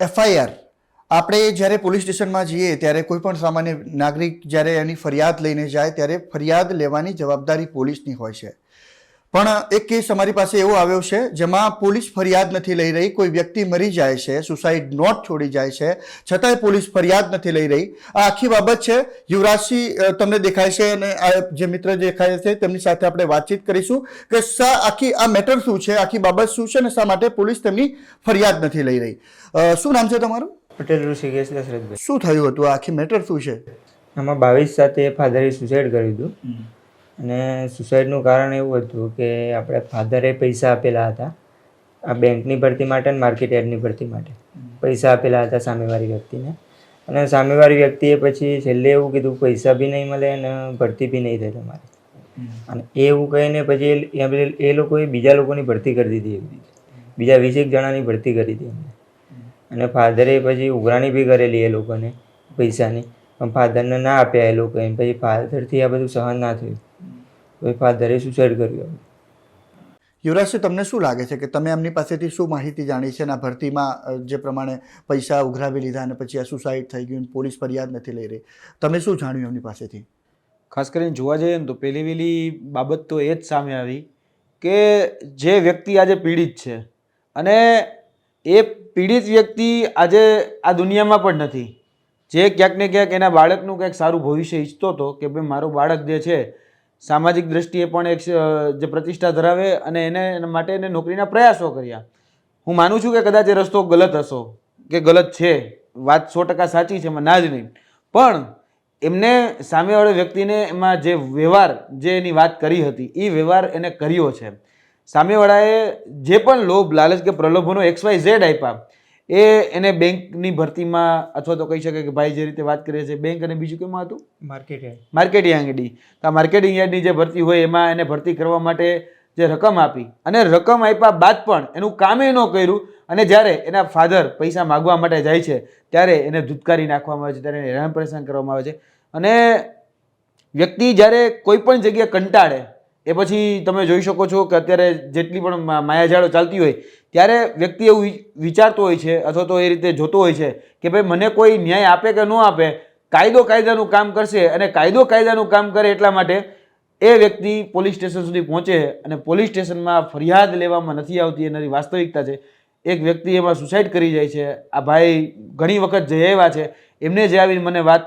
FIR. આપણે જ્યારે police સ્ટેશનમાં જઈએ ત્યારે કોઈ પણ સામાન્ય નાગરિક જ્યારે એની ફરિયાદ લઈને જાય ત્યારે ફરિયાદ લેવાની જવાબદારી પોલીસની હોય છે. પણ એક કેસ અમારી પાસે એવો આવ્યો છે જેમાં પોલીસ ફરિયાદ નથી લઈ રહી કોઈ વ્યક્તિ મરી જાય છે સુસાઇડ નોટ છોડી જાય છે છતાંય પોલીસ ફરિયાદ નથી લઈ રહી. આ આખી બાબત છે યુવરાજસિંહ તમને દેખાય છે અને આ જે મિત્ર દેખાય છે તેમની સાથે આપણે વાતચીત કરીશું કે શા આખી આ મેટર શું છે આખી બાબત શું છે અને શા માટે પોલીસ તેમની ફરિયાદ નથી લઈ રહી. શું નામ છે તમારું? પટેલ ઋષિકેશ દશરથભાઈ. શું થયું હતું? આખી મેટર શું છે? આમાં બાવીસ સાથે ફાધરે સુસાઇડ કર્યું હતું અને સુસાઇડનું કારણ એવું હતું કે આપણે ફાધરે પૈસા આપેલા હતા. આ બેંકની ભરતી માટે અને માર્કેટ યાર્ડની ભરતી માટે. પૈસા આપેલા હતા સામેવાળી વ્યક્તિને. અને સામેવાળી વ્યક્તિએ પછી છેલ્લે એવું કીધું, પૈસા બી નહીં મળે અને ભરતી બી નહીં થાય તમારે. અને એવું કહીને પછી એ- લોકોએ બીજા લોકોની ભરતી કરી દીધી એવી. બીજા વીસેક જણાની ભરતી કરી દીધી એમને. અને ફાધરે પછી ઉઘરાણી બી કરેલી એ લોકોને પૈસાની. પણ ફાધરને ના આપ્યા એ લોકોએ. પછી ફાધરથી આ બધું સહન ના થયું. પછી ફાધરે સુસાઇડ કર્યું યુવરાજસિંહ તમને શું લાગે છે કે તમે એમની પાસેથી શું માહિતી જાણી છે અને આ ભરતીમાં જે પ્રમાણે પૈસા ઉઘરાવી લીધા અને પછી આ સુસાઇડ થઈ ગયું પોલીસ ફરિયાદ નથી લઈ રહી તમે શું જાણ્યું એમની પાસેથી? ખાસ કરીને જોવા જઈએ ને તો પહેલી વહેલી બાબત તો એ જ સામે આવી કે જે વ્યક્તિ આજે પીડિત છે અને એ પીડિત વ્યક્તિ આજે આ દુનિયામાં પણ નથી. જે ક્યાંક ને ક્યાંક એના બાળકનું કંઈક સારું ભવિષ્ય ઈચ્છતો હતો કે ભાઈ મારું બાળક જે છે સામાજિક દ્રષ્ટિએ પણ એક જે પ્રતિષ્ઠા ધરાવે અને એને માટે એને નોકરીના પ્રયાસો કર્યા. હું માનું છું કે કદાચ એ રસ્તો ગલત હશો, કે ગલત છે, વાત સો ટકા સાચી છે, એમાં ના જ નહીં. પણ એમને સામેવાળા વ્યક્તિને એમાં જે વ્યવહાર, જે એની વાત કરી હતી એ વ્યવહાર એને કર્યો છે. સામેવાળાએ જે પણ લોભ, લાલચ કે પ્રલોભનો એક્સ વાય ઝેડ આપ્યા એ એને બેંકની ભરતીમાં અથવા તો કહી શકાય કે ભાઈ જે રીતે વાત કરીએ છીએ બેંક અને બીજું કેમાં હતું? માર્કેટ માર્કેટિંગ યાર્ડની તો આ માર્કેટિંગ યાર્ડની જે ભરતી હોય એમાં એને ભરતી કરવા માટે જે રકમ આપી અને રકમ આપ્યા બાદ પણ એનું કામે ન કર્યું અને જ્યારે એના ફાધર પૈસા માગવા માટે જાય છે ત્યારે એને ધૂતકારી નાખવામાં આવે છે ત્યારે એને હેરાન પરેશાન કરવામાં આવે છે. અને વ્યક્તિ જ્યારે કોઈ પણ જગ્યાએ કંટાળે એ પછી તમે જોઈ શકો છો કે અત્યારે જેટલી પણ માયાજાળો ચાલતી હોય, ત્યારે વ્યક્તિ એવું વિચારતો હોય છે અથવા તો એ રીતે જોતો હોય છે કે ભાઈ મને કોઈ ન્યાય આપે કે ન આપે કાયદો કાયદાનું કામ કરશે અને કાયદો કાયદાનું કામ કરે એટલા માટે એ વ્યક્તિ પોલીસ સ્ટેશન સુધી પહોંચે અને પોલીસ સ્ટેશનમાં ફરિયાદ લેવામાં નથી આવતી એનારી વાસ્તવિકતા છે. એક વ્યક્તિ એમાં સુસાઇડ કરી જાય છે. આ ભાઈ ઘણી વખત જઈ આવ્યા છે. એમને જે આવીને મને વાત,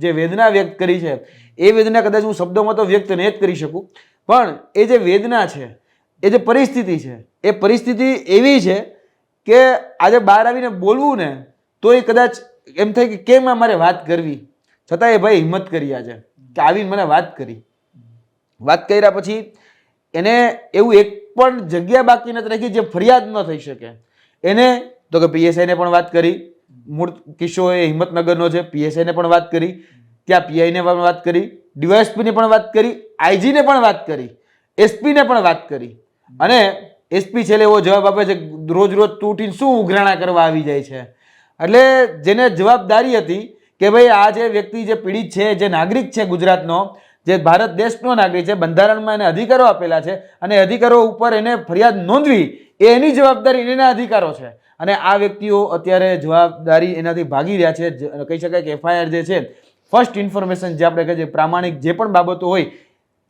જે વેદના વ્યક્ત કરી છે, એ વેદના કદાચ હું શબ્દોમાં તો વ્યક્ત નહીં જ કરી શકું. પણ એ જે વેદના છે, એ જે પરિસ્થિતિ છે, એ પરિસ્થિતિ એવી છે કે આજે બહાર આવીને બોલવું ને, તો એ કદાચ એમ થાય કે કેમ મારે વાત કરવી? છતાં એ ભાઈ હિંમત કરી આજે કે આવીને મને વાત કરી. વાત કર્યા પછી એને એવું એક પણ જગ્યા બાકી નથી રાખી જે ફરિયાદ ન થઈ શકે. એને, તો કે પીએસઆઈને પણ વાત કરી. મૂળ કિસ્સો એ હિંમતનગરનો છે, પીએસઆઈને પણ વાત કરી. ત્યાં પીઆઈને પણ વાત કરી. ડીવાયએસપીને પણ વાત કરી, આઈજીને પણ વાત કરી, એસપીને પણ વાત કરી. અને એસપી છેલ્લે એવો જવાબ આપે છે રોજ રોજ તું શું ઉઘરાણા કરવા આવી જાય છે? એટલે જેને જવાબદારી હતી કે ભાઈ આ જે વ્યક્તિ, જે પીડિત છે, જે નાગરિક છે ગુજરાતનો, જે ભારત દેશનો નાગરિક છે, બંધારણમાં એને અધિકારો આપેલા છે અને અધિકારો ઉપર એને ફરિયાદ નોંધવી એ એની જવાબદારી, એના અધિકારો છે. અને આ વ્યક્તિઓ અત્યારે જવાબદારી એનાથી ભાગી રહ્યા છે. કહી શકાય કે એફઆઈઆર જે છે ફર્સ્ટ ઇન્ફોર્મેશન જે આપણે કહીએ છે, પ્રામાણિક જે પણ બાબતો હોય,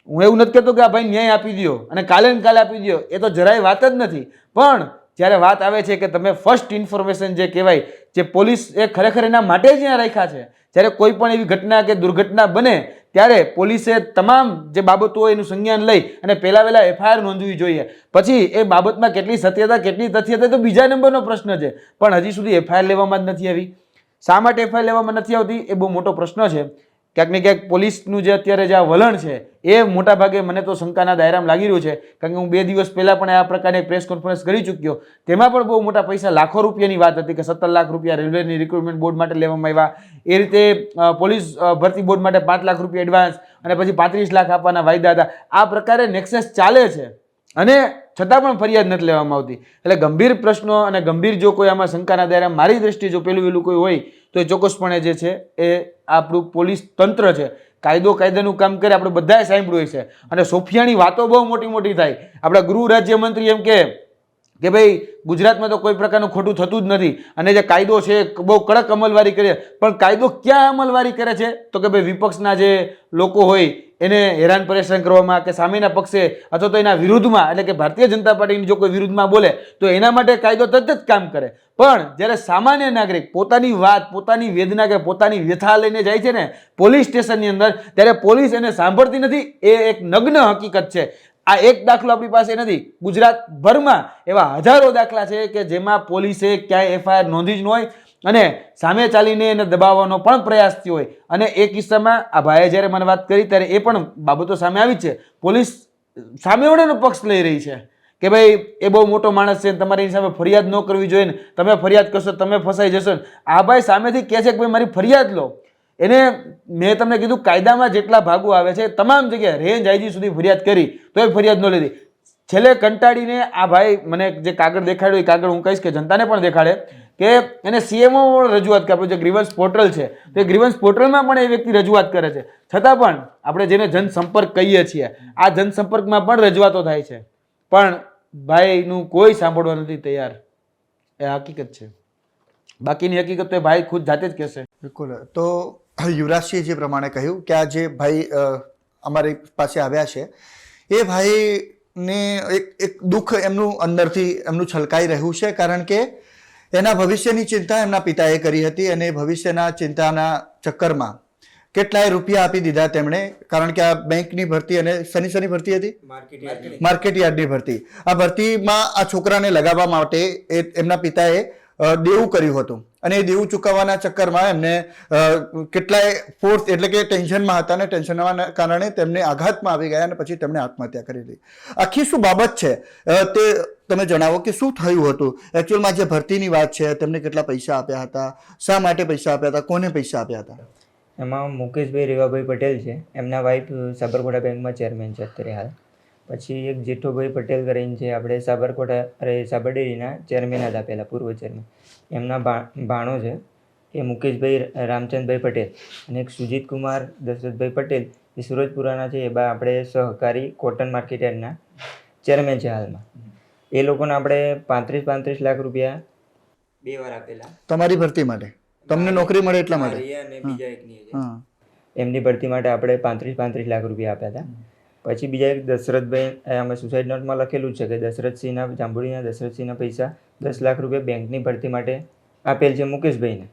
હું એવું નથી કહેતો કે આ ભાઈ ન્યાય આપી દો અને કાલે ને કાલે આપી દો એ તો જરાય વાત જ નથી. પણ જ્યારે વાત આવે છે કે તમે ફર્સ્ટ ઇન્ફોર્મેશન જે કહેવાય, જે પોલીસ એ ખરેખર એના માટે જ ત્યાં રાખ્યા છે. જ્યારે કોઈ પણ એવી ઘટના કે દુર્ઘટના બને, ત્યારે પોલીસે તમામ જે બાબતો હોય એનું સંજ્ઞાન લઈ અને પહેલા વહેલા એફઆઈઆર નોંધવી જોઈએ. પછી એ બાબતમાં કેટલી સત્યતા, કેટલી તથ્યતા તો બીજા નંબરનો પ્રશ્ન છે. પણ હજી સુધી એફઆઈઆર લેવામાં જ નથી આવી. શા માટે એફઆઈઆર લેવામાં નથી આવતી? એ બહુ મોટો પ્રશ્ન છે. ક્યાંક ને ક્યાંક પોલીસનું જે અત્યારે જે આ વલણ છે, એ મોટા ભાગે મને તો શંકાના દાયરામાં લાગી રહ્યું છે. કારણ કે હું બે દિવસ પહેલાં પણ આ પ્રકારની પ્રેસ કોન્ફરન્સ કરી ચૂક્યો. તેમાં પણ બહુ મોટા પૈસા લાખો રૂપિયાની વાત હતી કે સત્તર લાખ રૂપિયા રેલવેની રિક્રુટમેન્ટ બોર્ડ માટે લેવામાં આવ્યા. એ રીતે પોલીસ ભરતી બોર્ડ માટે પાંચ લાખ રૂપિયા એડવાન્સ અને પછી પાંત્રીસ લાખ આપવાના વાયદા હતા. આ પ્રકારે નેક્સેસ ચાલે છે. અને છતાં પણ ફરિયાદ નથી લેવામાં આવતી. એટલે ગંભીર પ્રશ્નો અને ગંભીર જો કોઈ આમાં શંકાના દાયરા, મારી દ્રષ્ટિએ જો પેલું વેલું કોઈ હોય, તો એ ચોક્કસપણે જે છે, એ આપણું પોલીસ તંત્ર છે. કાયદો કાયદાનું કામ કરે, આપણે બધાએ સાંભળ્યું છે. અને સોફિયાની વાતો બહુ મોટી મોટી થાય. આપણા ગૃહ રાજ્યમંત્રી એમ કે કે ભાઈ, ગુજરાતમાં તો કોઈ પ્રકારનું ખોટું થતું જ નથી. અને જે કાયદો છે, બહુ કડક અમલવારી કરે. પણ કાયદો ક્યાં અમલવારી કરે છે? તો કે ભાઈ, વિપક્ષના જે લોકો હોય, એને હેરાન પરેશાન કરવામાં કે સામેના પક્ષે અથવા તો એના વિરુદ્ધમાં, એટલે કે ભારતીય જનતા પાર્ટીની જો કોઈ વિરુદ્ધમાં બોલે, તો એના માટે કાયદો તરત જ કામ કરે. પણ જ્યારે સામાન્ય નાગરિક પોતાની વાત, પોતાની વેદના કે પોતાની વ્યથા લઈને જાય છે ને, પોલીસ સ્ટેશનની અંદર, ત્યારે પોલીસ એને સાંભળતી નથી. એ એક નગ્ન હકીકત છે. આ એક દાખલો આપણી પાસે નથી. ગુજરાતભરમાં એવા હજારો દાખલા છે કે જેમાં પોલીસે ક્યાંય એફઆઈઆર નોંધી જ ન હોય અને સામે ચાલીને એને દબાવવાનો પણ પ્રયાસ થયો હોય. અને એ કિસ્સામાં આ ભાઈએ જ્યારે મને વાત કરી ત્યારે એ પણ બાબતો સામે આવી છે. પોલીસ સામેવાળાનો પક્ષ લઈ રહી છે કે ભાઈ, એ બહુ મોટો માણસ છે તમારી સામે ફરિયાદ ન કરવી જોઈએ ને. તમે ફરિયાદ કરશો, તમે ફસાઈ જશો આ ભાઈ સામેથી કહે છે કે, ભાઈ, મારી ફરિયાદ લો. એને મેં તમને કીધું કાયદામાં જેટલા ભાગો આવે છે, તમામ જગ્યાએ રેન્જ આઈજી સુધી ફરિયાદ કરી તો એ ફરિયાદ ન લીધી. છેલ્લે કંટાળીને આ ભાઈ મને જે કાગળ દેખાડ્યો એ કાગળ હું કહીશ કે જનતાને પણ દેખાડે, કે એને સીએમઓ રજૂઆત કરે જે ગ્રીવન્સ પોર્ટલ છે, તે ગ્રીવન્સ પોર્ટલમાં પણ એ વ્યક્તિ રજૂઆત કરે છે. છતાં પણ આપણે જેને જનસંપર્ક કહીએ છીએ, આ જનસંપર્કમાં પણ રજૂઆતો થાય છે. પણ ભાઈનું કોઈ સાંભળવા નથી તૈયાર. એ હકીકત છે. બાકીની હકીકત તો ભાઈ ખુદ જાતે જ કહેશે. બિલકુલ. તો યુવરાજસિંહે જે પ્રમાણે કહ્યું કે આ જે ભાઈ અમારી પાસે આવ્યા છે એ ભાઈને એક એક દુઃખ એમનું અંદરથી એમનું છલકાઈ રહ્યું છે કારણ કે એના ભવિષ્યની ચિંતા એમના પિતાએ કરી હતી અને ભવિષ્યના ચિંતાના ચક્કરમાં કેટલાય રૂપિયા આપી દીધા તેમણે કારણ કે આ બેંકની ભરતી અને શનિ શની ભરતી હતી? માર્કેટ યાર્ડની ભરતી. આ ભરતીમાં આ છોકરાને લગાવવા માટે એ એમના પિતાએ દેવું કર્યું હતું. અને એ દેવું ચૂકવવાના ચક્કરમાં એમને કેટલાય ફોર્સ એટલે કે ટેન્શનમાં હતા અને ટેન્શનના કારણે તેમને આઘાતમાં આવી ગયા અને પછી તેમણે આત્મહત્યા કરી લીધી. આખી શું બાબત છે? તે તમે જણાવો કે શું થયું હતું? એકચ્યુઅલમાં જે ભરતીની વાત છે, તેમને કેટલા પૈસા આપ્યા હતા? શા માટે પૈસા આપ્યા હતા? કોને પૈસા આપ્યા હતા? એમાં મુકેશભાઈ રેવાભાઈ પટેલ છે. એમના વાઈફ સાબરકોટા બેંકમાં ચેરમેન છે અત્યારે હાલ. પછી એક જેઠુભાઈ પટેલ કરીને છે આપણે સાબરકોટા અરે સાબરડેરીના ચેરમેન જ આપેલા પૂર્વ ચેરમેન એમના ભાણો છે એ મુકેશભાઈ રામચંદભાઈ પટેલ અને એક સુજીત કુમાર દશરથભાઈ પટેલ એ સુરજપુરાના છે એ બા આપણે સહકારી કોટન માર્કેટયાર્ડના ચેરમેન છે હાલમાં. એ લોકોને આપણે પાંત્રીસ પાંત્રીસ લાખ રૂપિયા બે વાર આપેલા. તમારી ભરતી માટે? તમને નોકરી મળે એટલા માટે? મારી બીજા એકની એમની ભરતી માટે આપણે પાંત્રીસ પાંત્રીસ લાખ રૂપિયા આપ્યા હતા. પછી બીજા એક દશરથભાઈ અમે સુસાઇડ નોટમાં લખેલું છે કે દશરથસિંહના જાંબુડીના દશરથસિંહના પૈસા દસ લાખ રૂપિયા બેંકની ભરતી માટે આપેલ છે મુકેશભાઈને.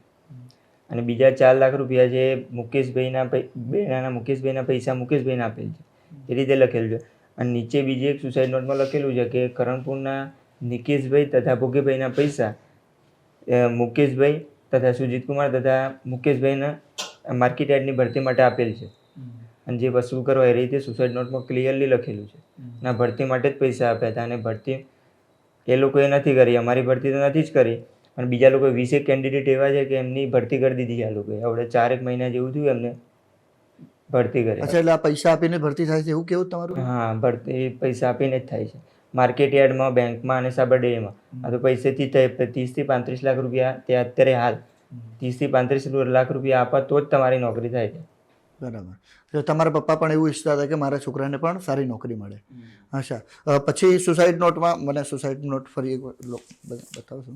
અને બીજા ચાર લાખ રૂપિયા જે મુકેશભાઈના બેનાના મુકેશભાઈના પૈસા મુકેશભાઈને આપેલ છે. એ રીતે લખેલું છે. અને નીચે બીજી એક સુસાઇડ નોટમાં લખેલું છે કે કરણપુરના નિકેશભાઈ તથા ભોગેભાઈના પૈસા મુકેશભાઈ તથા સુજીતકુમાર તથા મુકેશભાઈના માર્કેટ યાર્ડની ભરતી માટે આપેલ છે. અને જે વસૂલ કરવા એ રીતે સુસાઇડ નોટમાં ક્લિયરલી લખેલું છે. ના ભરતી માટે જ પૈસા આપ્યા હતા અને ભરતી એ લોકોએ નથી કરી અમારી ભરતી તો નથી જ કરી અને બીજા લોકો વીસેક કેન્ડિડેટ એવા છે કે એમની ભરતી કરી દીધી આ લોકોએ. આપણે ચારેક મહિના જેવું થયું એમને ભરતી કરી. અચ્છા એટલે આ પૈસા આપીને ભરતી થાય છે એવું કેવું તમારું? હા ભરતી પૈસા આપીને જ થાય છે. માર્કેટ યાર્ડમાં બેંકમાં અને સાબરડેરીમાં આ તો પૈસેથી ત્રીસથી પાંત્રીસ લાખ રૂપિયા તે અત્યારે હાલ. ત્રીસથી પાંત્રીસ લાખ રૂપિયા આપવા તો જ તમારી નોકરી થાય છે. બરાબર. તો તમારા પપ્પા પણ એવું ઈચ્છતા હતા કે મારા છોકરાને પણ સારી નોકરી મળે. અચ્છા. પછી સુસાઇડ નોટમાં મને સુસાઇડ નોટ ફરી એક બતાવશો?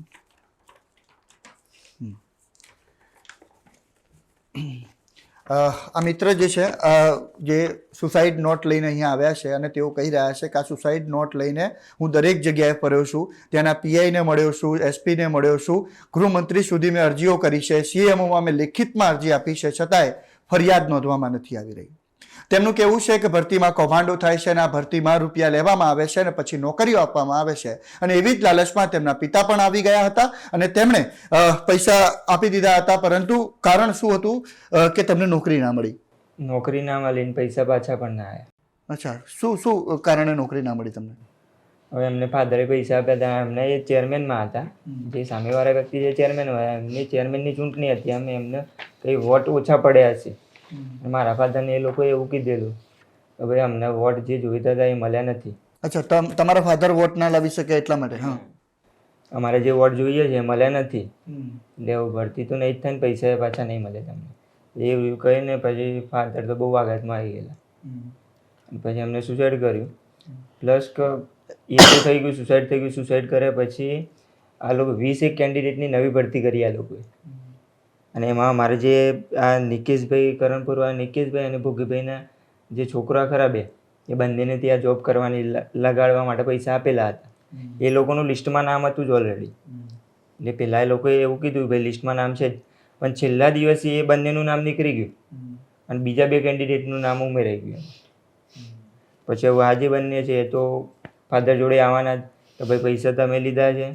આ મિત્ર જે છે જે સુસાઇડ નોટ લઈને અહીંયા આવ્યા છે અને તેઓ કહી રહ્યા છે કે આ સુસાઇડ નોટ લઈને હું દરેક જગ્યાએ ફર્યો છું. ત્યાંના પીઆઈને મળ્યો છું એસપીને મળ્યો છું. ગૃહમંત્રી સુધી મેં અરજીઓ કરી છે. સીએમઓમાં મેં લેખિતમાં અરજી આપી છે. છતાંય ફરિયાદ નોંધવામાં નથી આવી રહી. તેમનું કહેવું છે કે ભરતીમાં કૌભાંડો થાય છે અને આ ભરતીમાં રૂપિયા લેવામાં આવે છે અને પછી નોકરીઓ આપવામાં આવે છે. અને એવી જ લાલચમાં તેમના પિતા પણ આવી ગયા હતા અને તેમણે પૈસા આપી દીધા હતા. પરંતુ કારણ શું હતું કે તેમને નોકરી ના મળી? નોકરી ના મળીને પૈસા પાછા પણ ના આવ્યા. અચ્છા. શું શું કારણે નોકરી ના મળી તમને? હવે એમને ફાધરે પૈસા આપ્યા હતા એમને એ ચેરમેનમાં હતા. જે સામેવાળા વ્યક્તિ જે ચેરમેન હોય એમની ચેરમેનની ચૂંટણી હતી અમે એમને કંઈ વોટ ઓછા પડ્યા છે. મારા ફાધરને એ લોકોએ એવું કીધેલું કે ભાઈ અમને વોટ જે જોઈતા હતા એ મળ્યા નથી. અચ્છા તમ તમારા ફાધર વોટ ના લાવી શકે એટલા માટે હા. અમારે જે વોટ જોઈએ છે એ મળ્યા નથી. એટલે ભરતી તો નહીં જ થાય ને પૈસા પાછા નહીં મળે તમને. એવું કહીને પછી ફાધર તો બહુ આઘાતમાં આવી ગયેલા. પછી એમને સુસાઇડ કર્યું. પ્લસ એ તો થઈ ગયું સુસાઇડ થઈ ગયું સુસાઇડ કરે પછી આ લોકો વીસ એક કેન્ડિડેટની નવી ભરતી કરી આ લોકોએ. અને એમાં મારે જે આ નિકેશભાઈ કરણપુરવાળા નિકેશભાઈ અને ભોગીભાઈના જે છોકરા ખરા બે એ બંનેને ત્યાં જોબ કરવાની લગાડવા માટે પૈસા આપેલા હતા. એ લોકોનું લિસ્ટમાં નામ હતું જ ઓલરેડી એટલે પહેલાં એ લોકોએ એવું કીધું ભાઈ લિસ્ટમાં નામ છે જ. પણ છેલ્લા દિવસે એ બંનેનું નામ નીકળી ગયું. અને બીજા બે કેન્ડિડેટનું નામ ઉમેરાઈ ગયું. પછી હવે આજે બંને છે એ તો ફાધર જોડે આવવાના જ. તો ભાઈ પૈસા તમે લીધા છે.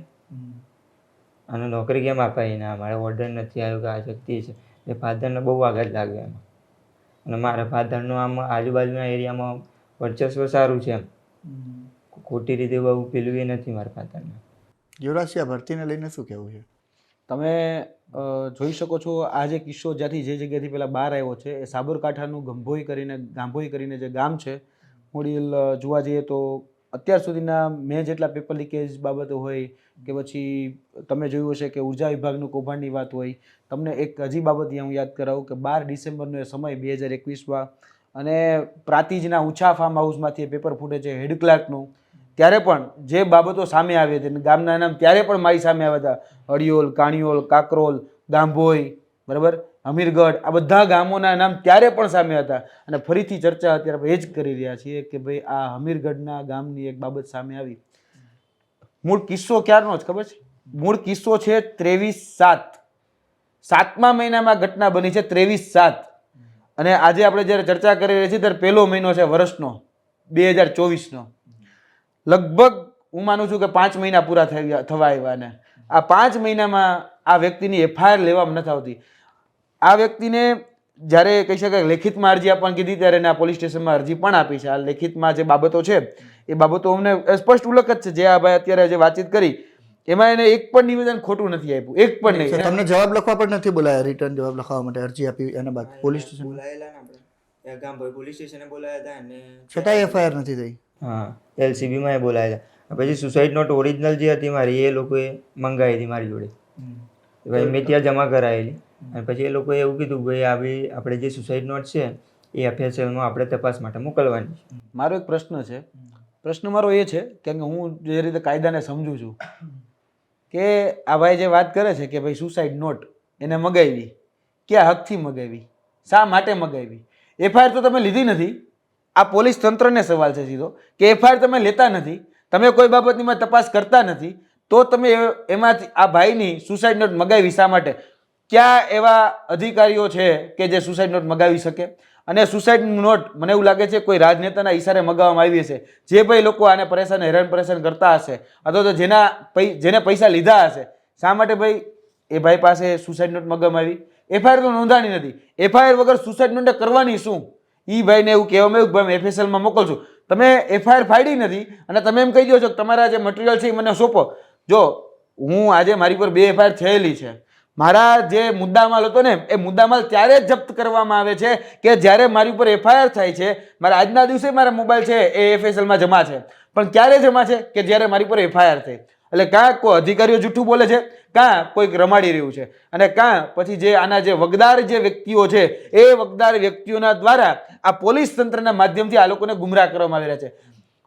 અને નોકરી કેમ અપાય ના મારે ઓર્ડર નથી આવ્યો કે આ શક્તિ છે. એ ફાધરને બહુ આઘાત લાગ્યો એમાં. અને મારા ફાધરનું આમ આજુબાજુના એરિયામાં વર્ચસ્વ સારું છે એમ. ખોટી રીતે બહુ પેલું એ નથી મારા ફાધરને યુવરાજસિંહ આ ભરતીને લઈને શું કહેવું છે? તમે જોઈ શકો છો આ જે કિસ્સો જ્યાંથી જે જગ્યાથી પેલા બહાર આવ્યો છે એ સાબરકાંઠાનું ગંભોઈ કરીને ગાંભોઈ કરીને જે ગામ છે મોડી જોવા જઈએ તો અત્યાર સુધીના મેં જેટલા પેપર લીકેજ બાબતો હોય કે પછી તમે જોયું હશે કે ઊર્જા વિભાગનું કૌભાંડની વાત હોય, તમને એક હજી બાબત હું યાદ કરાવું કે બાર ડિસેમ્બરનો એ સમય બે હજાર એકવીસમાં અને પ્રાતિજના ઊંચા ફાર્મ હાઉસમાંથી પેપર ફૂટે છે હેડ ક્લાર્કનું. ત્યારે પણ જે બાબતો સામે આવી હતી ગામના નામ ત્યારે પણ મારી સામે આવ્યા હતા. અડિયોલ કાણિયોલ કાકરોલ ગાંભોઈ બરાબર? અમીરગઢ, આ બધા ગામોના નામ ત્યારે પણ સામે હતા. અને ફરીથી ચર્ચા અત્યારે આપણે એ જ કરી રહ્યા છીએ કે ભાઈ આ હમીરગઢના ગામની એક બાબત સામે આવી. મૂળ કિસ્સો ક્યારનો જ ખબર છે? મૂળ કિસ્સો છે ત્રેવીસ સાત. સાતમા મહિનામાં ઘટના બની છે ત્રેવીસ સાત. અને આજે આપણે જ્યારે ચર્ચા કરી રહ્યા છીએ ત્યારે પહેલો મહિનો છે વર્ષનો, બે હજાર ચોવીસનો. લગભગ હું માનું છું કે પાંચ મહિના પૂરા થઈ થવા આવ્યા ને. આ પાંચ મહિનામાં આ વ્યક્તિની એફઆઈઆર લેવામાં નથી આવતી. આ વ્યક્તિને જ્યારે કહી શકાય લેખિતમાં અરજી આપવાની કીધી ત્યારે આ પોલીસ સ્ટેશનમાં અરજી પણ આપી છે. આ લેખિતમાં જે બાબતો છે એ બાબતો અમને સ્પષ્ટ ઉલ્લેખ જ છે. જે આ ભાઈ અત્યારે જે વાતચીત કરી એમાં એને એક પણ નિવેદન ખોટું નથી આપ્યું. એક પણ નહીં. તમને જવાબ લખવા પણ નથી બોલાયા રિટર્ન જવાબ લખવા માટે અરજી આપી એના બાદ? પોલીસ સ્ટેશન બોલાયેલા ને આપણે. ગામભાઈ પોલીસ સ્ટેશને બોલાયા હતા અને છતાં એફઆઈઆર નથી થઈ. હા એલસીબીમાં એ બોલાયા હતા. પછી સુસાઇડ નોટ ઓરિજિનલ જે હતી મારી એ લોકોએ મંગાવી હતી મારી જોડે. ભાઈ મેં ત્યાં જમા કરાયેલી. અને પછી એ લોકોએ એવું કીધું ભાઈ આવી આપણે જે સુસાઇડ નોટ છે, એ એફએસએલમાં આપણે તપાસ માટે મોકલવાની છે. મારો એક પ્રશ્ન છે. પ્રશ્ન મારો એ છે કેમ કે હું જે રીતે કાયદાને સમજુ છું, કે આ ભાઈ જે વાત કરે છે કે ભાઈ સુસાઇડ નોટ એને મગાવી, ક્યાં હકથી મગાવી, શા માટે મગાવી? એફઆઈઆર તો તમે લીધી નથી. આ પોલીસ તંત્રને સવાલ છે સીધો, કે એફઆઈઆર તમે લેતા નથી, તમે કોઈ બાબતની તપાસ કરતા નથી, તો તમે એમાંથી આ ભાઈની સુસાઇડ નોટ મગાવી શા માટે? ક્યાં એવા અધિકારીઓ છે કે જે સુસાઇડ નોટ મગાવી શકે? અને સુસાઇડ નોટ મને એવું લાગે છે કોઈ રાજનેતાના ઈશારે મગાવવામાં આવી હશે. જે ભાઈ લોકો આને પરેશાન, હેરાન પરેશાન કરતા હશે, અથવા તો જેના જેને પૈસા લીધા હશે, શા માટે ભાઈ એ ભાઈ પાસે સુસાઇડ નોટ મગાવવામાં આવી? એફઆઈઆર તો નોંધાણી નથી. એફઆઈઆર વગર સુસાઇડ નોટ કરવાની શું? એ ભાઈને એવું કહેવામાં આવ્યું ભાઈ એફએસએલમાં મોકલશું. તમે એફઆઈઆર ફાડી નથી અને તમે એમ કહી દો છો કે તમારા જે મટીરિયલ છે એ મને સોંપો. જો હું આજે મારી પર બે એફઆઈઆર થયેલી છે મારા જે મુદ્દામાલ હતો ને, એ મુદ્દામાલ ત્યારે જ જપ્ત કરવામાં આવે છે કે જ્યારે મારી ઉપર એફઆઈઆર થાય છે, મારા આજના દિવસે મારા મોબાઈલ છે એ એફએસએલમાં જમા છે. પણ ક્યારે જમા છે? કે જ્યારે મારી ઉપર એફઆઈઆર થઈ. એટલે કાં કોઈ અધિકારીઓ જૂઠું બોલે છે, કાં કોઈક રમાડી રહ્યું છે. અને કાં પછી જે આના જે વગદાર જે વ્યક્તિઓ છે, એ વગદાર વ્યક્તિઓના દ્વારા આ પોલીસ તંત્રના માધ્યમથી આ લોકોને ગુમરાહ કરવામાં આવી રહ્યા છે.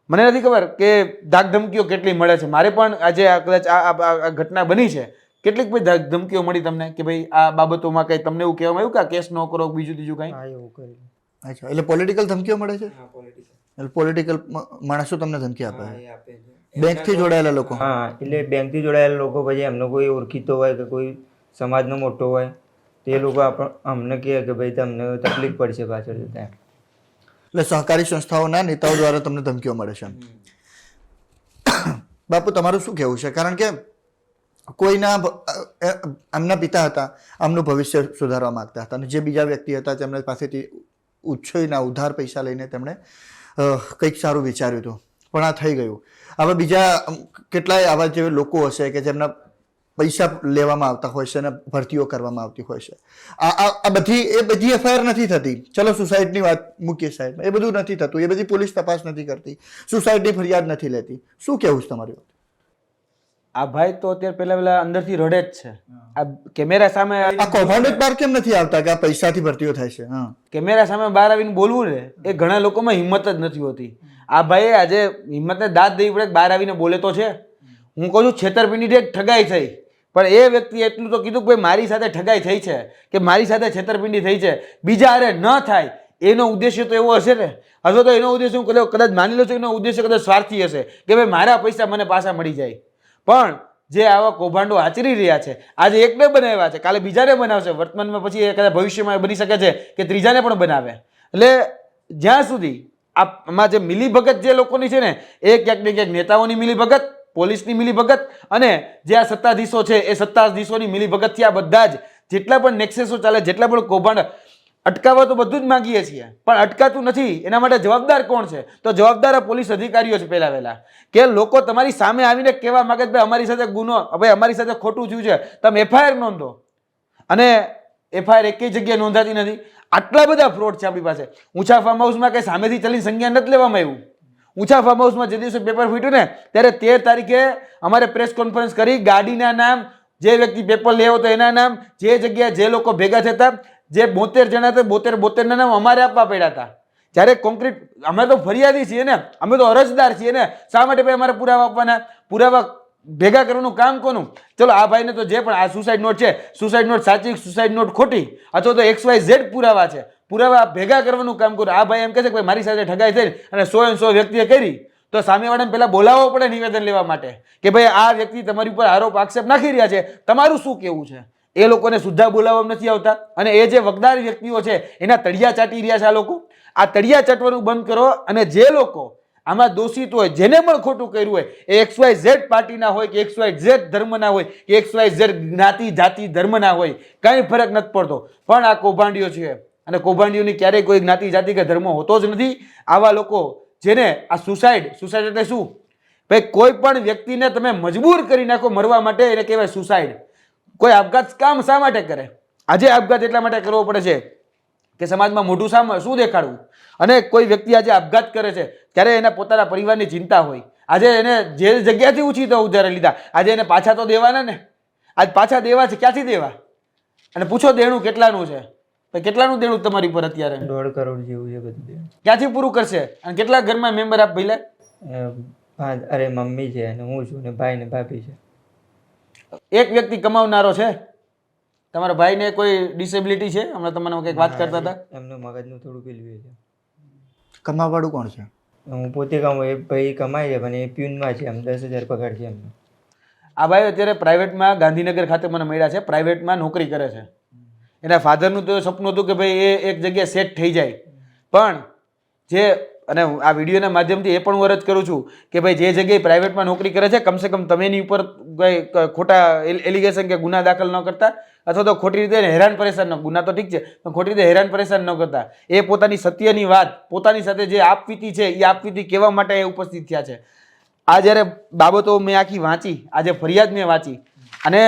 મને નથી ખબર કે ધાકધમકીઓ કેટલી મળે છે. મારે પણ આજે આ કદાચ આ ઘટના બની છે. કેટલીક ભાઈ ધમકીઓ મળી તમને કે ભાઈ આ બાબતોમાં કંઈ તમને એવું કહેવામાં આવ્યું કે આ કેસ ન કરો બીજું ત્રીજું કંઈ? હા એવું કર્યું. અચ્છા એટલે પોલિટિકલ ધમકીઓ મળે છે? હા પોલિટિકલ એટલે પોલિટિકલ માણસો તમને ધમકી આપે છે? આપે છે. બેંકથી જોડાયેલા લોકો? હા એટલે બેંકથી જોડાયેલા લોકો પછી એમનો કોઈ ઓળખીતો હોય કે કોઈ સમાજનો મોટો હોય તે લોકો આપણ અમને કહે કે ભાઈ તમને તકલીફ પડશે પાછળ જતા એટલે સહકારી સંસ્થાઓના નેતાઓ દ્વારા તમને ધમકીઓ મળે છે બાપુ તમારું શું કહેવું છે? કારણ કે કોઈના આમના પિતા હતા, આમનું ભવિષ્ય સુધારવા માંગતા હતા. અને જે બીજા વ્યક્તિ હતા તેમના પાસેથી ઉછળીના ઉધાર પૈસા લઈને તેમણે કંઈક સારું વિચાર્યું હતું. પણ આ થઈ ગયું. આવા બીજા કેટલાય આવા જે લોકો હશે કે જેમના પૈસા લેવામાં આવતા હોય છે અને ભરતીઓ કરવામાં આવતી હોય છે. આ આ બધી, એ બધી એફઆઈઆર નથી થતી. ચલો સુસાઇડની વાત મૂકીએ સાઈડમાં એ બધું નથી થતું. એ બધી પોલીસ તપાસ નથી કરતી. સુસાઇડની ફરિયાદ નથી લેતી. શું કહેવું છે તમારી? આ ભાઈ તો અત્યારે પહેલા પહેલા અંદરથી રડે જ છે. આ કેમેરા સામે આ કૌભાંડ બાર બહાર કેમ નથી આવતા કે આ પૈસાથી ભરતીઓ થાય છે? હા. કેમેરા સામે બહાર આવીને બોલવું ને એ ઘણા લોકોમાં હિંમત જ નથી હોતી. આ ભાઈએ આજે હિંમતને દાદ દેવી પડે બહાર આવીને બોલે તો છે. હું કહું છું છેતરપિંડી એક ઠગાઈ થઈ. પણ એ વ્યક્તિ એટલું તો કીધું કે ભાઈ મારી સાથે ઠગાઈ થઈ છે કે મારી સાથે છેતરપિંડી થઈ છે. બીજા અરે ન થાય. એનો ઉદ્દેશ્ય તો એવો હશે ને? અથવા તો એનો ઉદ્દેશ્ય હું કદાચ કદાચ માની લઉં છું એનો ઉદ્દેશ્ય કદાચ સ્વાર્થી હશે કે ભાઈ મારા પૈસા મને પાછા મળી જાય. પણ જે આવા કૌભાંડો આચરી રહ્યા છે, આજે એકને બનાવ્યા છે, કાલે બીજાને બનાવશે. વર્તમાનમાં પછી કદાચ ભવિષ્યમાં બની શકે છે કે ત્રીજાને પણ બનાવે. એટલે જ્યાં સુધી આમાં જે મિલીભગત જે લોકોની છે ને, એ ક્યાંક ને ક્યાંક નેતાઓની મિલીભગત, પોલીસની મિલીભગત અને જે આ સત્તાધીશો છે, એ સત્તાધીશોની મિલીભગતથી આ બધા જ જેટલા પણ નેક્સેસો ચાલે, જેટલા પણ કૌભાંડ અટકાવવા તો બધું જ માગીએ છીએ. પણ અટકાતું નથી, એના માટે જવાબદાર કોણ છે? તો જવાબદાર પોલીસ અધિકારીઓ છે પહેલા વહેલા. કે લોકો તમારી સામે આવીને કહેવા માંગે ભાઈ, અમારી સાથે ગુનો, ભાઈ, અમારી સાથે ખોટું થયું છે. તમે એફઆઈઆર નોંધો. અને એફઆઈઆર એકેય જગ્યાએ નોંધાતી નથી. આટલા બધા ફ્રોડ છે આપણી પાસે. ઊંચા ફાર્મ હાઉસમાં કંઈ સામેથી ચલીને સંજ્ઞા નથી લેવામાં આવ્યું. ઊંચા ફાર્મ હાઉસમાં જે દિવસે પેપર ફૂટ્યું ને, ત્યારે તેર તારીખે અમારે પ્રેસ કોન્ફરન્સ કરી ગાડીના નામ, જે વ્યક્તિ પેપર લેવો તો એના નામ, જે જગ્યાએ જે લોકો ભેગા થતા જે બોતેર જણા હતા, બોતેર બોતેરના નામ અમારે આપવા પડ્યા હતા. જ્યારે કોન્ક્રીટ અમે તો ફરિયાદી છીએ ને. અમે તો અરજદાર છીએ ને. શા માટે ભાઈ અમારે પુરાવા આપવાના? પુરાવા ભેગા કરવાનું કામ કોનું? ચલો, આ ભાઈને તો જે પણ આ સુસાઇડ નોટ છે. સુસાઇડ નોટ સાચી સુસાઇડ નોટ ખોટી, અથવા તો એક્સ વાય ઝેડ પુરાવા છે. પુરાવા ભેગા કરવાનું કામ કરું આ ભાઈ એમ કહે છે કે ભાઈ, મારી સાથે ઠગાઈ થઈ અને સો એન સો વ્યક્તિએ કરી. તો સામેવાળાને પહેલાં બોલાવવો પડે નિવેદન લેવા માટે કે ભાઈ, આ વ્યક્તિ તમારી ઉપર આરોપ આક્ષેપ નાખી રહ્યા છે. તમારું શું કેવું છે? એ લોકોને સુદ્ધા બોલાવવામાં નથી આવતા. અને એ જે વગદાર વ્યક્તિઓ છે, એના તળિયા ચાટી રહ્યા છે આ લોકો. આ તળિયા ચાટવાનું બંધ કરો અને જે લોકો આમાં દોષિત હોય, જેને પણ ખોટું કર્યું હોય, એ એક્સ વાય ઝેડ પાર્ટીના હોય કે એક્સ વાય ઝેડ ધર્મના હોય કે એક્સ વાય ઝેડ જ્ઞાતિ, જાતિ, ધર્મના હોય, કાંઈ ફરક નથી પડતો. પણ આ કૌભાંડીઓ છે. અને કૌભાંડીઓની ક્યારેય કોઈ જ્ઞાતિ, જાતિ કે ધર્મ હોતો જ નથી. આવા લોકો જેને આ સુસાઇડ સુસાઇડ એટલે શું? ભાઈ, કોઈ પણ વ્યક્તિને તમે મજબૂર કરી નાખો મરવા માટે, એને કહેવાય સુસાઇડ. કોઈ આપઘાત કામ શા માટે કરે? આજે આપઘાત એટલા માટે કરવો પડે છે કે સમાજમાં મોઢું શા શું દેખાડવું? અને કોઈ વ્યક્તિ આજે આપઘાત કરે છે ત્યારે એના પોતાના પરિવારની ચિંતા હોય. આજે એને જે જગ્યાથી ઊંચી તો ઉધારે લીધા. આજે એને પાછા તો દેવાના ને? આજ પાછા દેવા છે ક્યાંથી દેવા? અને પૂછો દેણું કેટલાનું છે? કેટલાનું દેણું તમારી ઉપર અત્યારે? દોઢ કરોડ જેવું છે બધું ક્યાંથી પૂરું કરશે? અને કેટલા ઘરમાં મેમ્બર આપ ભાઈ અરે મમ્મી છે અને હું છું ને ભાઈ ને ભાભી છે. એક વ્યક્તિ કમાવનારો છે? તમારા ભાઈને કોઈ ડિસેબિલિટી છે? હમણાં તમને કંઈક વાત કરતા હતા? એમનું મગજનું થોડું પેલું છે. કમાવાવાળું કોણ છે? હું પોતે કમાવું એ ભાઈ કમાય છે પણ એ પ્યુનમાં છે એમ દસ હજાર પગાર છે એમનો. આ ભાઈ અત્યારે પ્રાઇવેટમાં ગાંધીનગર ખાતે મને મળ્યા છે પ્રાઇવેટમાં નોકરી કરે છે. એના ફાધરનું તો સપનું હતું કે ભાઈ એ એક જગ્યાએ સેટ થઈ જાય. પણ જે અને આ વિડીયોના માધ્યમથી એ પણ હું અરજ કરું છું કે ભાઈ જે જગ્યાએ પ્રાઇવેટમાં નોકરી કરે છે, કમસે કમ તમે એની ઉપર કંઈ ખોટા એલિગેશન કે ગુના દાખલ ન કરતા, અથવા તો ખોટી રીતે હેરાન પરેશાન ન, ગુના તો ઠીક છે, પણ ખોટી રીતે હેરાન પરેશાન ન કરતા. એ પોતાની સત્યની વાત, પોતાની સાથે જે આપવીતી છે, એ આપવીતી કહેવા માટે એ ઉપસ્થિત થયા છે. આ જ્યારે બાબતો મેં આખી વાંચી આજે ફરિયાદ મેં વાંચી, અને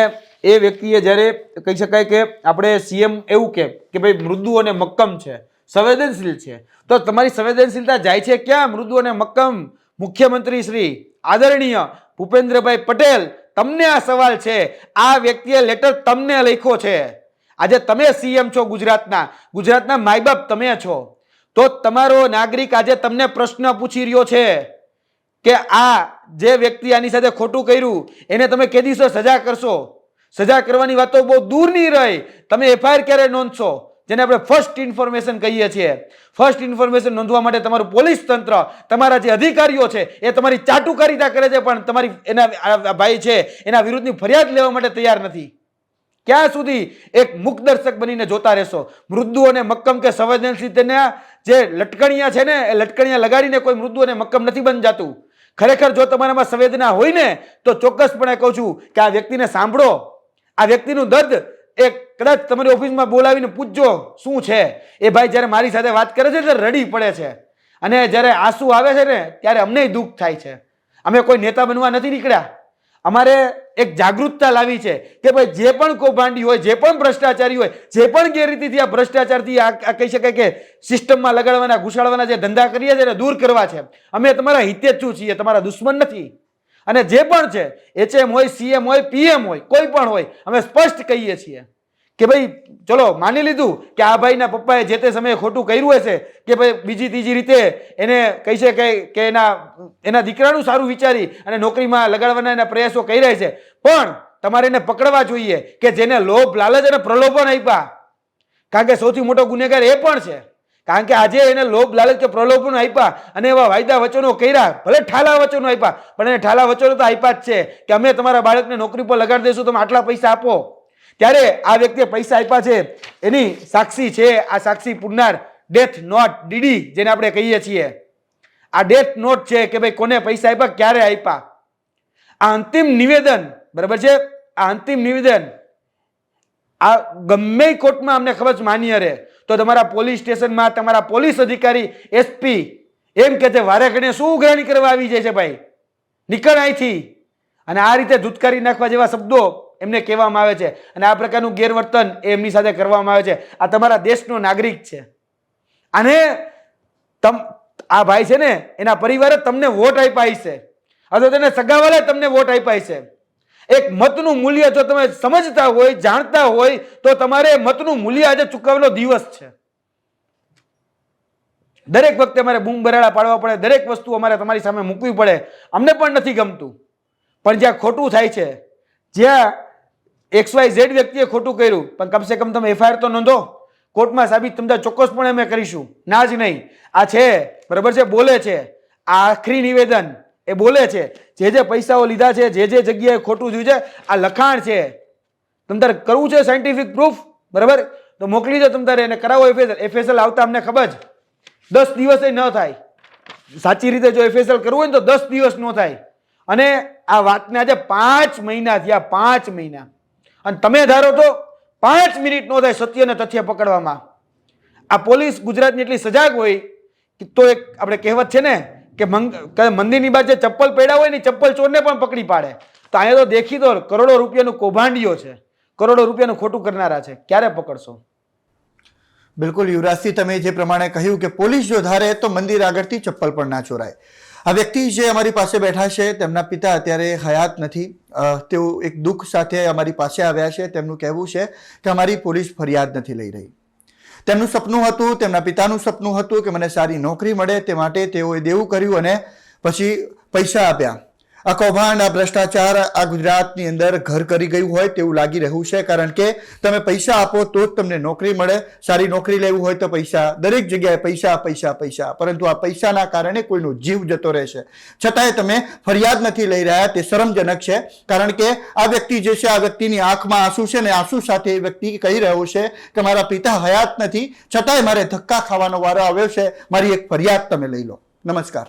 એ વ્યક્તિએ જ્યારે કહી શકાય કે આપણે સીએમ એવું કે કે ભાઈ મૃદુ અને મક્કમ છે સંવેદનશીલ છે. તો તમારી સંવેદનશીલતા જાય છે ક્યાં? મૃદુ અને મક્કમ. મુખ્યમંત્રી શ્રી, આદરણીય ભૂપેન્દ્રભાઈ પટેલ, તમને આ સવાલ છે. આ વ્યક્તિએ લેટર તમને લખ્યો છે. આજે તમે સીએમ છો ગુજરાતના. ગુજરાતના માય બાપ તમે છો. તો તમારો નાગરિક આજે તમને પ્રશ્ન પૂછી રહ્યો છે કે આ જે વ્યક્તિ આની સાથે ખોટું કર્યું, એને તમે કે દિવસો સજા કરશો? સજા કરવાની વાતો બહુ દૂરની રહી. તમે એફઆઈઆર ક્યારે નોંધશો? જેને આપણે ફર્સ્ટ ઇન્ફોર્મેશન કહીએ છીએ. ફર્સ્ટ ઇન્ફોર્મેશન નોંધવા માટે તમારું પોલીસ તંત્ર, તમારા જે અધિકારીઓ છે, એ તમારી ચાટુકારિતા કરે છે, પણ તમારી એના ભાઈ છે, એના વિરુદ્ધની ફરિયાદ લેવા માટે તૈયાર નથી. ક્યાં સુધી એક મુખદર્શક બનીને જોતા રહેશો? મૃદુ અને મક્કમ કે સંવેદનશીલતાના જે લટકણિયા છે ને, એ લટકણિયા લગાડીને કોઈ મૃદુ અને મક્કમ નથી બની જતું. ખરેખર જો તમારામાં સંવેદના હોય ને, તો ચોક્કસપણે કહું છું કે આ વ્યક્તિને સાંભળો. આ વ્યક્તિનું દર્દ એ કદાચ તમારી ઓફિસમાં બોલાવીને પૂછજો શું છે? એ ભાઈ જ્યારે મારી સાથે વાત કરે છે ત્યારે રડી પડે છે. અને જ્યારે આંસુ આવે છે ને, ત્યારે અમને દુઃખ થાય છે. અમે કોઈ નેતા બનવા નથી નીકળ્યા. અમારે એક જાગૃતતા લાવી છે કે ભાઈ, જે પણ કૌભાંડી હોય, જે પણ ભ્રષ્ટાચારી હોય, જે પણ ગેરરીતિથી આ ભ્રષ્ટાચારથી આ કહી શકાય કે સિસ્ટમમાં લગાડવાના, ઘુસાડવાના જે ધંધા કરીએ છીએ એને દૂર કરવા છે. અમે તમારા હિતે જ શું છીએ, તમારા દુશ્મન નથી. અને જે પણ છે એચએમ હોય સીએમ હોય પીએમ હોય, કોઈ પણ હોય, અમે સ્પષ્ટ કહીએ છીએ કે ભાઈ, ચલો, માની લીધું કે આ ભાઈના પપ્પાએ જે તે સમયે ખોટું કર્યું હશે કે ભાઈ, બીજી ત્રીજી રીતે એને કહી છે કે કે એના એના દીકરાનું સારું વિચારી અને નોકરીમાં લગાડવાના એના પ્રયાસો કરી રહ્યા છે. પણ તમારે એને પકડવા જોઈએ કે જેને લોભ, લાલચ અને પ્રલોભન આપ્યા. કારણ કે સૌથી મોટો ગુનેગાર એ પણ છે. કારણ કે આજે એને લોભ, લાલચ કે પ્રલોભન આપ્યા અને એવા વાયદા વચનો કર્યા. ભલે ઠાલા વચનો આપ્યા પણ એને ઠાલા વચનો તો આપ્યા જ છે કે અમે તમારા બાળકને નોકરી પર લગાડી દઈશું, તમે આટલા પૈસા આપો. ત્યારે આ વ્યક્તિએ પૈસા આપ્યા છે. એની સાક્ષી છે, આ સાક્ષી પૂરનાર ડેથ નોટ ડીડી જેને આપણે કહીએ છીએ. આ ડેથ નોટ છે કે ભાઈ કોને પૈસા આપ્યા ક્યારે આપ્યા આ અંતિમ નિવેદન, બરાબર છે? આ અંતિમ નિવેદન આ ગમે કોર્ટમાં અમને ખબર છે, માન્ય રહે તો તમારા પોલીસ સ્ટેશનમાં તમારા પોલીસ અધિકારી એસપી એમ કે છે, વારે ઘડીએ શું ઉઘરાણી કરવા આવી જાય છે ભાઈ? નીકળ અહીંથી. અને આ રીતે ધૂતકારી નાખવા જેવા શબ્દો એમને કહેવામાં આવે છે. અને આ પ્રકારનું ગેરવર્તન એ એમની સાથે કરવામાં આવે છે. આ તમારા દેશનો નાગરિક છે. અને તમ, આ ભાઈ છે ને, એના પરિવારે તમને વોટ આપ્યા છે અથવા તેને સગાવાલે તમને વોટ આપ્યા છે એક મતનું મૂલ્ય જો તમે સમજતા હોય, જાણતા હોય, તો તમારે મતનું મૂલ્ય આજે ચૂકવવાનો દિવસ છે. દરેક વખતે અમારે બૂમ બરાડા પાડવા પડે, દરેક વસ્તુ અમારે તમારી સામે મૂકવી પડે. અમને પણ નથી ગમતું. પણ જ્યાં ખોટું થાય છે, જ્યાં એક્સ વાય ઝેડ વ્યક્તિએ ખોટું કર્યું, પણ કમસે કમ તમે એફઆઈઆર તો નોંધો. કોર્ટમાં સાબિત તમને ચોક્કસપણે અમે કરીશું. ના જ નહીં. આ છે, બરાબર છે, બોલે છે. આ આખરી નિવેદન. એ બોલે છે, જે જે પૈસાઓ લીધા છે, જે જે જગ્યાએ ખોટું થયું છે, આ લખાણ છે. તમ કરવું છે સાયન્ટિફિક પ્રૂફ બરાબર? તો મોકલી દો તમ એને કરાવો એફએસએલ એફએસએલ આવતા અમને ખબર જ દસ દિવસે ન થાય. સાચી રીતે જો એફએસએલ કરવું હોય ને તો દસ દિવસ ન થાય. અને આ વાતને આજે પાંચ મહિના થયા, પાંચ મહિના. અને તમે ધારો તો પાંચ મિનિટ નો થાય સત્ય અને તથ્ય પકડવામાં. આ પોલીસ ગુજરાતની એટલી સજાગ હોય કે તો એક આપણે કહેવત છે ને કે મંદિરની બાજુ ચપ્પલ પડ્યા હોય ને ચપ્પલ ચોરને પણ પકડી પાડે. તો અહીંયા તો દેખીતો કરોડો રૂપિયાનું કૌભાંડીઓ છે. કરોડો રૂપિયાનું ખોટું કરનારા છે. ક્યારે પકડશો? બિલકુલ, યુવરાજસિંહ, તમે જે પ્રમાણે કહ્યું કે પોલીસ જો ધારે તો મંદિર આગળથી ચપ્પલ પણ ના ચોરાય. આ વ્યક્તિ જે અમારી પાસે બેઠા છે, તેમના પિતા અત્યારે હયાત નથી. તેઓ એક દુઃખ સાથે અમારી પાસે આવ્યા છે. તેમનું કહેવું છે કે અમારી પોલીસ ફરિયાદ નથી લઈ રહી. તેમનું સપનું હતું, તેમના પિતાનું સપનું હતું કે મને સારી નોકરી મળે તે માટે તેઓએ દેવું કર્યું અને પછી પૈસા આપ્યા. આ કૌભાંડ આ ભ્રષ્ટાચાર આ ગુજરાતની અંદર ઘર કરી ગયું હોય તેવું લાગી રહ્યું છે, કારણ કે તમે પૈસા આપો તો જ તમને નોકરી મળે. સારી નોકરી લેવું હોય તો પૈસા, દરેક જગ્યાએ પૈસા પૈસા પૈસા. પરંતુ આ પૈસાના કારણે કોઈનો જીવ જતો રહેશે છતાંય તમે ફરિયાદ નથી લઈ રહ્યા, તે શરમજનક છે, કારણ કે આ વ્યક્તિ જે છે, આ વ્યક્તિની આંખમાં આંસુ છે ને આંસુ સાથે એ વ્યક્તિ કહી રહ્યો છે કે મારા પિતા હયાત નથી. છતાંય મારે ધક્કા ખાવાનો વારો આવ્યો છે. મારી એક ફરિયાદ તમે લઈ લો. નમસ્કાર.